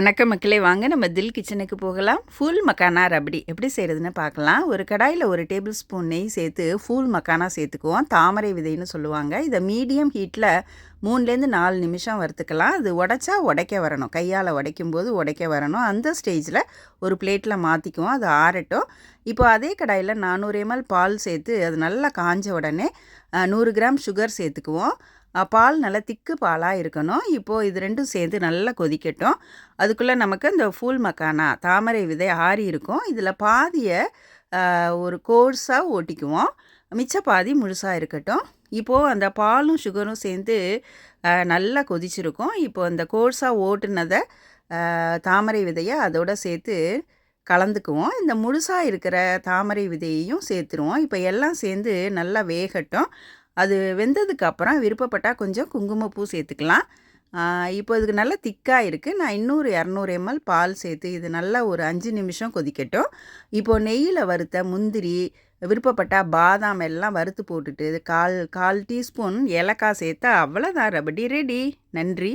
வணக்கம் மக்களே. வாங்க நம்ம தில் கிச்சனுக்கு போகலாம். ஃபுல் மக்கானா ரபடி. எப்படி செய்கிறதுன்னு பார்க்கலாம். ஒரு கடாயில் ஒரு டேபிள் ஸ்பூன் நெய் சேர்த்து ஃபுல் மக்கானா சேர்த்துக்குவோம். தாமரை விதைன்னு சொல்லுவாங்க. இதை மீடியம் ஹீட்டில் மூணுலேருந்து நாலு நிமிஷம் வறுத்துக்கலாம். அது உடைச்சா உடைக்க வரணும். கையால் உடைக்கும் போது உடைக்க வரணும். அந்த ஸ்டேஜில் ஒரு பிளேட்டில் மாற்றிக்குவோம் அது ஆறட்டும். இப்போ அதே கடாயில் நானூறு எம்எல் பால் சேர்த்து அது நல்லா காஞ்ச உடனே நூறு கிராம் சுகர் சேர்த்துக்குவோம். பால் நல்லா திக்கு பாலாக இருக்கணும். இப்போது இது ரெண்டும் சேர்ந்து நல்லா கொதிக்கட்டும். அதுக்குள்ளே நமக்கு இந்த ஃபூல் மக்கானா தாமரை விதை ஆறி இருக்கும். இதில் பாதியை ஒரு கோர்ஸாக ஓட்டிக்குவோம். மிச்ச பாதி முழுசாக இருக்கட்டும். இப்போது அந்த பாலும் சுகரும் சேர்ந்து நல்லா கொதிச்சிருக்கும். இப்போ அந்த கோர்ஸாக ஓட்டுனதை தாமரை விதையை அதோடு சேர்த்து கலந்துக்குவோம். இந்த முழுசாக இருக்கிற தாமரை விதையையும் சேர்த்துருவோம். இப்போ எல்லாம் சேர்ந்து நல்லா வேகட்டும். அது வெந்ததுக்கு அப்புறம் விருப்பப்பட்டால் கொஞ்சம் குங்குமப்பூ சேர்த்துக்கலாம். இப்போ இதுக்கு நல்லா திக்காக இருக்குது நான் இன்னொரு இரநூறு எம்எல் பால் சேர்த்து இது நல்லா ஒரு அஞ்சு நிமிஷம் கொதிக்கட்டும். இப்போது நெய்யில் வறுத்த முந்திரி விருப்பப்பட்டால் பாதாம் எல்லாம் வறுத்து போட்டுட்டு கால் கால் டீஸ்பூன் ஏலக்காய் சேர்த்தா அவ்வளோதான் ரபடி ரெடி. நன்றி.